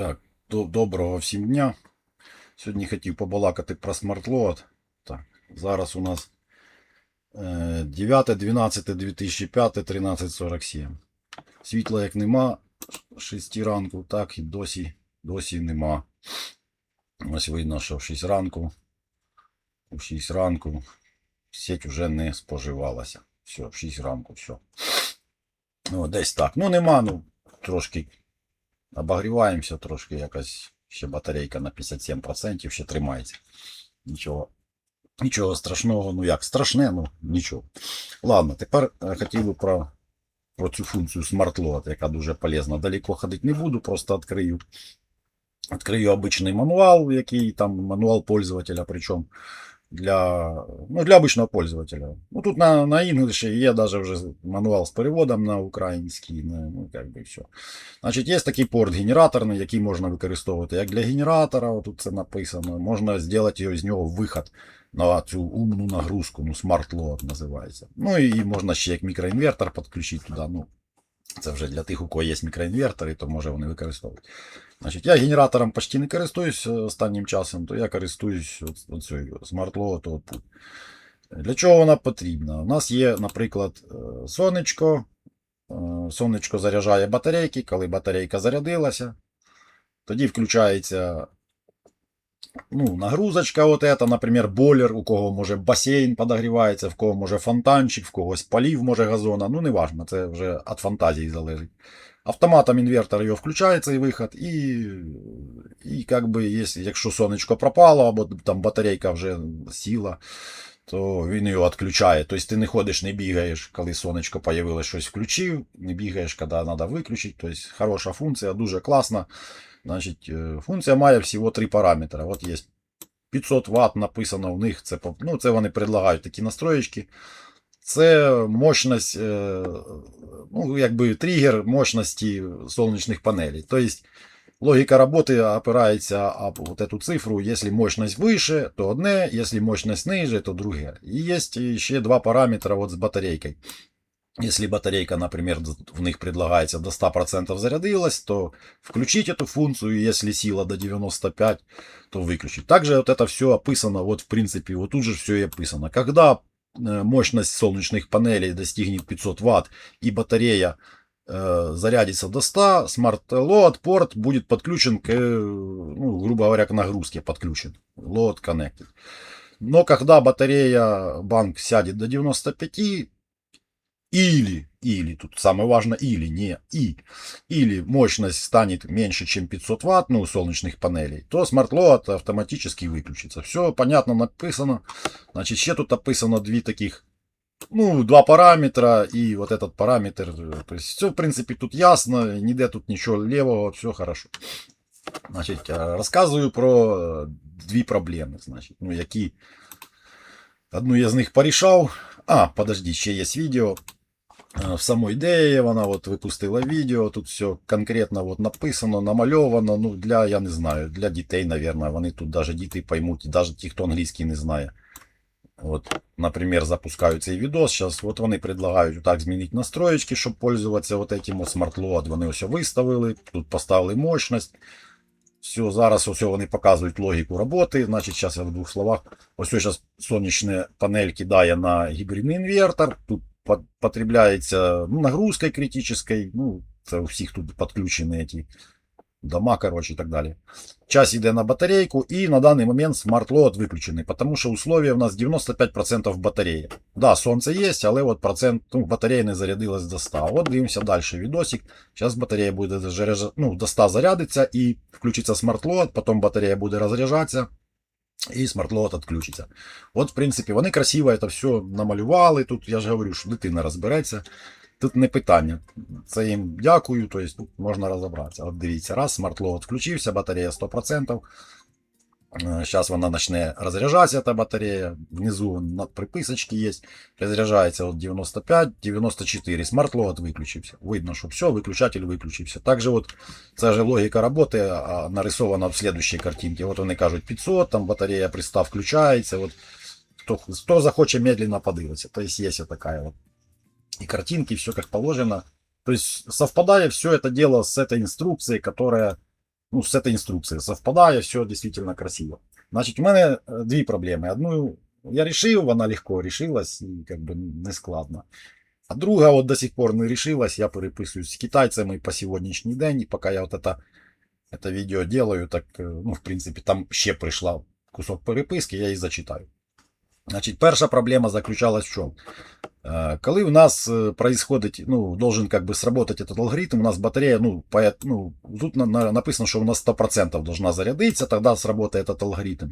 Так, доброго всім дня. Сьогодні хотів побалакати про смарт-лот. Так, зараз у нас е, 9.12.2005, 13.47. Світла як нема 6 ранку, так і досі, досі нема. Ось видно, що в 6 ранку, у 6 ранку сеть вже не споживалася. Все, в 6 ранку, все. Ну, десь так. Ну, нема, ну, трошки обогріваємося трошки, якась ще батарейка на 57% ще тримається. Нічого. Нічого страшного, ну як страшне, ну нічого. Ладно, тепер е, хотів би про, про цю функцію Smart Load, яка дуже полезна. Далеко ходити не буду, просто відкрию. Відкрию обичний мануал, який там мануал пользователя, причому для, ну, для обичного пользователя. Ну, тут на, на English є даже вже мануал з переводом на український, на, ну, як би все. Значить, є такий порт генераторний, який можна використовувати як для генератора, тут це написано. Можна зробити з нього виход на цю умну нагрузку, ну, Smart Load називається. Ну і можна ще як мікроінвертор підключити туди. Ну, це вже для тих, у кого є мікроінвертори, то може вони використовують. Значить, я генератором почти не користуюсь е, останнім часом, то я користуюсь Load Output. Для чого вона потрібна? У нас є, наприклад, е, сонечко. Е, Сонечко заряджає батарейки, коли батарейка зарядилася, тоді включається ну, нагрузочка, от ета, наприклад, бойлер, у кого може басейн подогрівається, в кого може фонтанчик, в когось полів може газона. Ну, не важно, це вже від фантазії залежить. Автоматом інвертор його включає цей виход, і, і как би, якщо сонечко пропало, або там батарейка вже сіла, то він його відключає. Тобто ти не ходиш, не бігаєш, коли сонечко появилось, щось включив, не бігаєш, коли треба виключити. Тобто хороша функція, дуже класна. Значить, е, функція має всього три параметри. От є 500 Вт написано в них, це, ну, це вони предлагають такі настроєчки. Це мощність, е, ну, якби тригер мощності сонячних панелей. Тобто логіка роботи опирається об вот эту цифру. Якщо мощність вище, то одне, якщо мощність ниже, то друге. І є ще два параметри от з батарейкою. Если батарейка, например, в них предлагается до 100% зарядилась, то включить эту функцию, если сила до 95, то выключить. Также вот это все описано, вот в принципе, вот тут же все и описано. Когда э, мощность солнечных панелей достигнет 500 Вт и батарея э, зарядится до 100, Smart Load порт будет подключен к, э, ну, грубо говоря, к нагрузке подключен. Load connected. Но когда батарея банк сядет до 95, или, или, тут самое важное, или, не и, или мощность станет меньше, чем 500 ватт, ну, у солнечных панелей, то Smart Load автоматически выключится. Все понятно написано. Значит, ще тут описано дві таких, ну, два параметра и вот этот параметр. То есть все, в принципе, тут ясно, ніде тут нічого левого, все хорошо. Значить, е, розказую про е, дві проблеми, значить, ну, які одну я з них порішав. А, подожди, ще є відео. Е, В самой ідеї вона от випустила відео, тут все конкретно от написано, намальовано. Ну, для, я не знаю, для дітей, наверное, вони тут навіть діти поймуть, навіть ті, хто англійський не знає. От, наприклад, запускаю цей відос. Зараз от вони предлагають так змінити настроєчки, щоб пользуватися от этим Smart Вони ось виставили, тут поставили мощність. Все, зараз ось вони показують логіку роботи. Значить, зараз я в двох словах. Ось зараз сонячна панель кидає на гібридний інвертор. Тут по- потребляється ну, нагрузкою критичною. Ну, це у всіх тут підключені ці дома, коротше, і так далі. Час йде на батарейку, і на даний момент смарт-лот виключений, тому що условия у нас 95% батареї. Да, сонце є, але от процент ну, батарея не зарядилась до 100. От дивимося далі відосик. Зараз батарея буде заряджа- ну, до 100 зарядиться і включиться смарт-лот, потім батарея буде розряджатися. І смарт-лот відключиться. От, в принципі, вони красиво це все намалювали. Тут я ж говорю, що дитина розбереться. Тут не питання. Це їм дякую, тобто тут можна розібратися. От дивіться, раз, смарт-лот включився, батарея 100%. Зараз вона почне розряджатися, та батарея. Внизу на приписочки є. Розряджається от 95, 94. Смарт-лот виключився. Видно, що все, виключатель виключився. Також от, це ж логіка роботи а, нарисована в слідущій картинці. От вони кажуть 500, там батарея пристав включається. От, хто, хто захоче медленно подивитися. Тобто є така от. И картинки, все как положено. То есть совпадает все это дело с этой инструкцией, которая ну, з цією інструкцією совпадає, все дійсно красиво. Значить, у мене е, дві проблеми. Одну я рішив, вона легко рішилась і как би, не складно. А друга от до сих пор не рішилась, я переписуюсь з китайцями по сьогоднішній день, і поки я от это, это відео делаю, так, е, ну, в принципі, там ще прийшла кусок переписки, я її зачитаю. Значить, перша проблема заключалась в чому? Е, Коли у нас е, происходит, ну, должен как бы сработать этот алгоритм, у нас батарея, ну, по, ну тут на- на- написано, что у нас 100% должна зарядиться, тогда сработает этот алгоритм.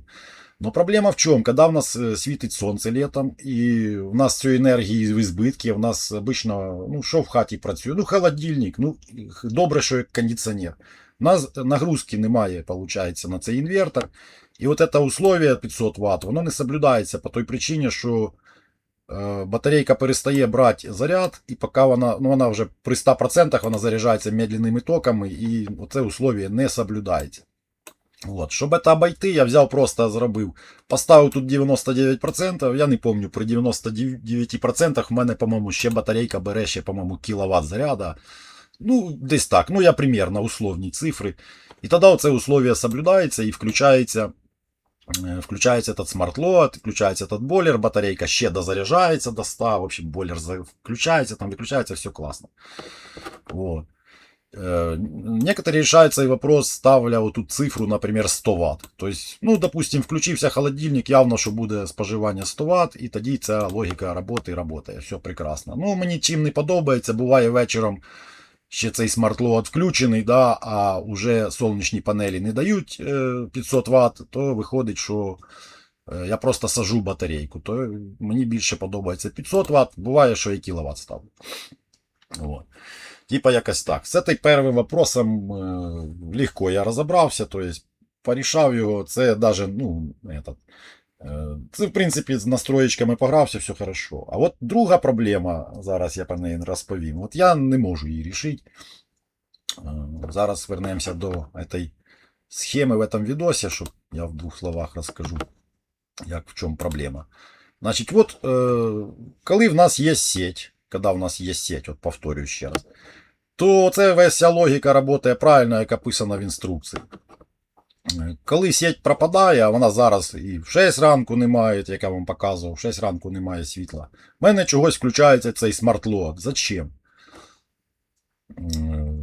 Но проблема в чем? Когда у нас э, светит солнце летом, и у нас все енергії в избытке, у нас обычно, ну, що в хаті працює? Ну, холодильник, ну, х- добре, що є кондиціонер. У нас нагрузки немає, получається, на цей інвертор. І от це условие 500 Вт, воно не соблюдається по той причині, що е, батарейка перестає брати заряд, і поки вона, ну вона вже при 100% вона заряджається медленними токами, і це условие не соблюдається. От. Щоб це обійти, я взяв просто зробив. Поставив тут 99%, я не пам'ятаю, при 99% в мене, по-моєму, ще батарейка бере ще, по-моєму, кіловат заряда. Ну, десь так. Ну, я примерно условні цифри. І тоді це условие соблюдається і включається Е, Включається этот смарт-лот, включається этот бойлер, батарейка ще дозаряджається до 100, в общем, бойлер за- включається, там виключається, все классно. Вот. Э, Некоторые решают свой вопрос, ставля вот тут цифру, например, 100 Вт. То есть, ну, допустим, включився холодильник, явно, що буде споживання 100 Вт, і тоді ця логіка роботи працює, все прекрасно. Ну, мені чим не подобається, буває вечором Ще цей смарт-лот включений, да, а вже сонячні панелі не дають е, 500 Вт, то виходить, що е, я просто сажу батарейку. То мені більше подобається 500 Вт, буває, що і кіловат ставлю. Вот. Типа якось так. З цим першим вопросом е, легко я розібрався, то есть порішав його, це даже, ну, этот, е, це, в принципі, з настроєчками погрався, все хорошо. А от друга проблема, зараз я про неї розповім. От я не можу її рішити. Е, Зараз вернемося до цієї схеми в этом відосі, щоб я в двох словах розкажу, як в чому проблема. Значить, от е, коли в нас є сеть, коли в нас є сеть, от повторюю ще раз, то це вся логіка працює правильно, як описано в інструкції. Коли сеть пропадає, а вона зараз і в 6 ранку немає, як я вам показував, в 6 ранку немає світла. В мене чогось включається цей смарт-лот. Зачем? Е,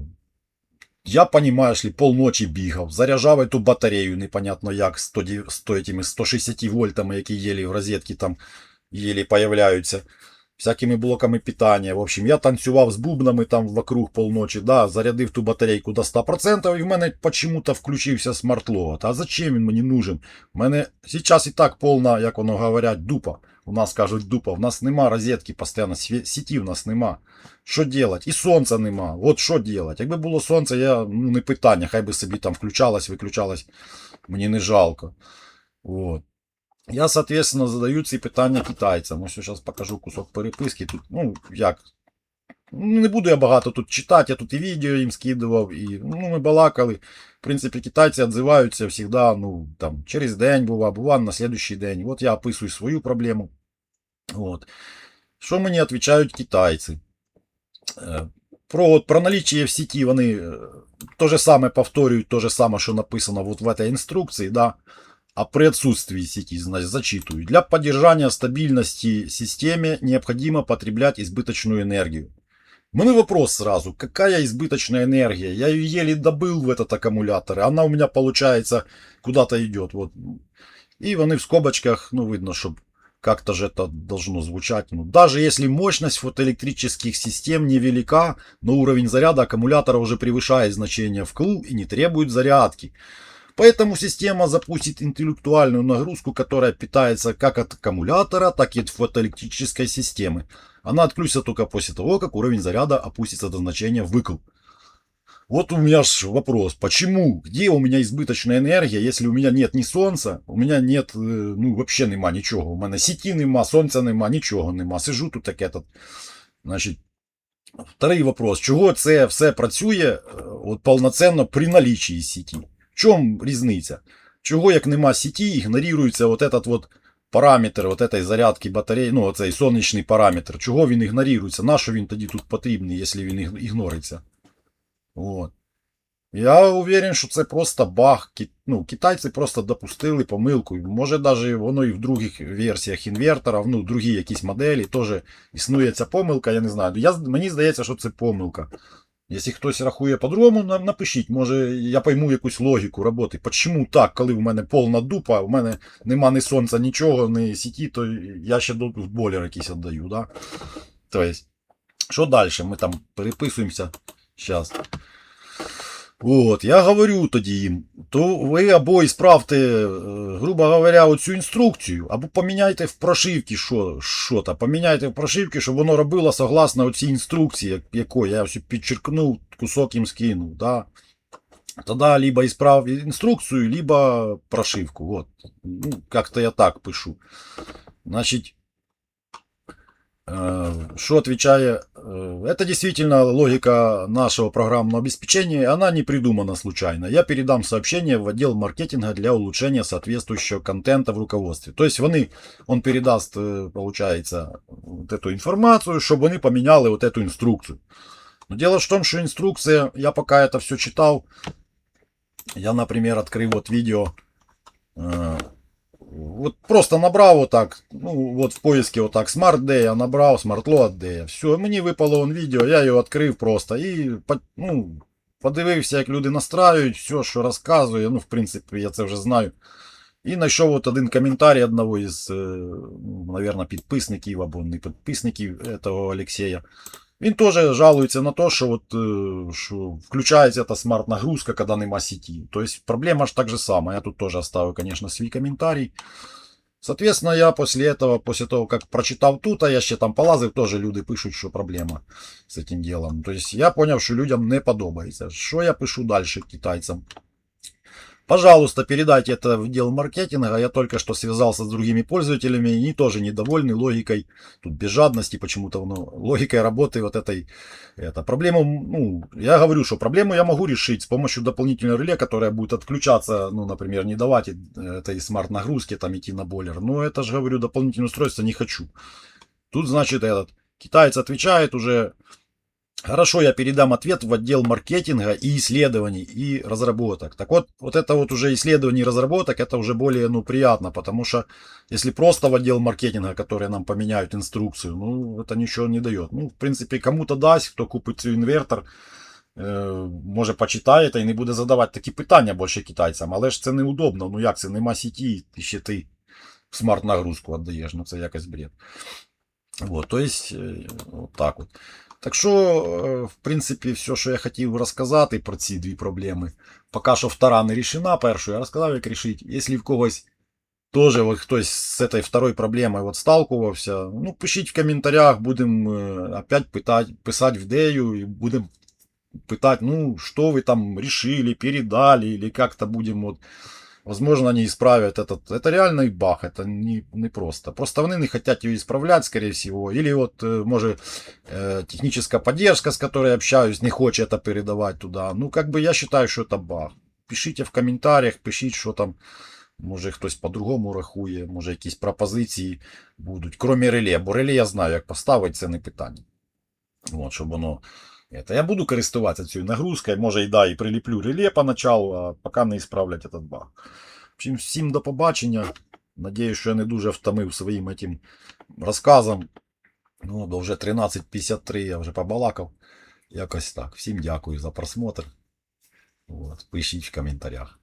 Я, понимаешь ли, полночі бігав, заряджав эту батарею, непонятно як, 100, 100 этими 160 вольтами, які єлі в розетці там єлі появляються, всякими блоками питання. В общем, я танцював з бубнами там вокруг полночі, да, зарядив ту батарейку до 100%, і в мене почему-то включився смарт-лот. А зачем він мені нужен? У мене зараз і так повна, як воно говорять, дупа. У нас кажуть дупа, в нас нема розетки постійно, сіті в нас нема. Що делать? І сонця нема. От що делать? Якби було сонце, я ну, не питання, хай би собі там включалось, виключалось, мені не жалко. От. Я, соответственно, задаю ці питання китайцям. Ось зараз покажу кусок переписки. Тут, ну, як. Не буду я багато тут читати, я тут і відео їм скидував, і ну, ми балакали. В принципі, китайці відзиваються завжди, ну, там, через день бува, бува на слідуючий день. От я описую свою проблему. От. Що мені відповідають китайці? Е, Про, от, про наличие в сети вони е, то же саме повторюють, то же саме, що написано вот в этой инструкции, да, а при отсутствии сети, значит, зачитываю. Для поддержания стабильности системе необходимо потреблять избыточную энергию. У мене вопрос сразу, какая избыточная энергия? Я ее еле добыл в этот аккумулятор, она у меня, получается, куда-то идет. Вот. И вони в скобочках, ну, видно, чтобы как-то же это должно звучать. Ну, даже если мощность фотоэлектрических систем невелика, но уровень заряда аккумулятора уже превышает значение вкл и не требует зарядки. Поэтому система запустит интеллектуальную нагрузку, которая питается как от аккумулятора, так и от фотоэлектрической системы. Она отключится только после того, как уровень заряда опустится до значения выкл. Вот у меня ж вопрос, почему, где у меня избыточная энергия, если у меня нет ни сонця, у меня нет, е, ну, вообще нема нічого. У мене сіті нема, сонця нема, нічого нема. Сижу тут таке тут. Значить, вторий вопрос, чого це все працює е, от, повноцінно при налічії сіті? В чому різниця? Чого, як нема сіті, ігнорується от этот вот параметр от этой зарядки батареї, ну, оцей сонячний параметр. Чого він ігнорується? Нащо він тоді тут потрібний, якщо він ігнориться? Вот. Я уверен, що це просто баг. Ну, китайці просто допустили помилку. Може, навіть воно і в других версіях інверторів, ну, другі якісь моделі, теж існує ця помилка, я не знаю. Я, мені здається, що це помилка. Якщо хтось рахує по-другому, на- напишіть, може я пойму якусь логіку роботи. Чому так, коли в мене повна дупа, в мене нема ні сонця, нічого, ні сіті, то я ще до болер якийсь віддаю. Да? Тобто, що далі? Ми там переписуємося. Зараз. От, я говорю тоді їм, то ви або ісправте, е, грубо говоря, оцю інструкцію, або поміняйте в прошивці що, що то, поміняйте в прошивці, щоб воно робило согласно оцій інструкції, як- якої я все підчеркнув, кусок їм скинув. Да? Тогда либо исправ инструкцию, либо прошивку. Вот. Ну, как-то я так пишу. Значит, что отвечая, э, это действительно логика нашего программного обеспечения, она не придумана случайно. Я передам сообщение в отдел маркетинга для улучшения соответствующего контента в руководстве. То есть вони, он передаст, э, получается, вот эту информацию, чтобы они поменяли вот эту инструкцию. Но дело в том, что инструкция, я пока это все читал, я, например, открыл вот видео, э, вот просто набрал вот так, ну вот в поиске вот так Smart Day, я набрал Smart Load Day, все, мені випало он відео, я його відкрив просто і ну, подивився, як люди настраюють, все, що розказує, ну, в принципі, я це вже знаю. І знайшов от один коментарій одного із, е, ну, підписників або не підписників этого Олексія. Він теж жалується на те, що, от, е, що включається та смарт-нагрузка, коли нема сети. Тобто проблема ж так же сама. Я тут теж оставлю, конечно, свій коментарій. Соответственно, я после этого, после того, как прочитав тут, а я ще там полазив, тоже люди пишуть, що проблема з цим ділом. Тобто я поняв, що людям не подобається. Що я пишу далі китайцям? Пожалуйста, передайте это в отдел маркетинга. Я только что связался с другими пользователями, они тоже недовольны логикой, тут без жадности почему-то, ну, логикой работы вот этой. Это. Проблему, ну, я говорю, что проблему я могу решить с помощью дополнительного реле, которое будет отключаться, ну, например, не давать э, этой смарт-нагрузки, там, идти на бойлер. Но это же, говорю, дополнительное устройство не хочу. Тут, значит, этот китаец отвечает уже Хорошо, я передам ответ в отдел маркетинга и исследований и разработок. Так вот, вот это вот уже исследование и разработок, это уже более, ну, приятно, потому что если просто в отдел маркетинга, которые нам поменяют инструкцию, ну, это ничего не дает. Ну, в принципе, кому-то дасть, хто купить цей інвертор, е, може почитає та й не буде задавати такі питання більше китайцям, але ж це неудобно. Ну як це, нема сіті, і ще ти смарт-нагрузку віддаєш, ну це якось бред. Вот, то есть, е, от так от. Так що, е, в принципі, все, що я хотів розказати про ці дві проблеми. Поки що втора не рішена, першу я розказав, як рішити. Якщо в когось теж от хтось з цією второю проблемою от сталкувався, ну пишіть в коментарях, будемо е, опять питати, писати в дею і будемо питати, ну, що ви там решили, передали, или как-то будем вот Возможно, они исправят этот. Это реальный баг, это не, не просто. Просто вони не хотят ее исправлять, скорее всего. Или вот, э, может, э, техническая поддержка, с которой я общаюсь, не хочет это передавать туда. Ну, как бы я считаю, что это баг. Пишите в комментариях, пишіть, що там. Може хтось по-другому рахує, може якісь пропозиції будуть. Кроме реле, бо реле я знаю, як поставити, це не питання. От, щоб воно. Это. Я буду користуватися цією нагрузкою, може і да, і приліплю реле поначалу, а поки не ісправлять этот баг. В общем, всім до побачення. Надіюсь, що я не дуже втомив своїм этим розказом. Ну, бо вже 13.53 я вже побалакав. Якось так. Всім дякую за просмотр. От, пишіть в коментарях.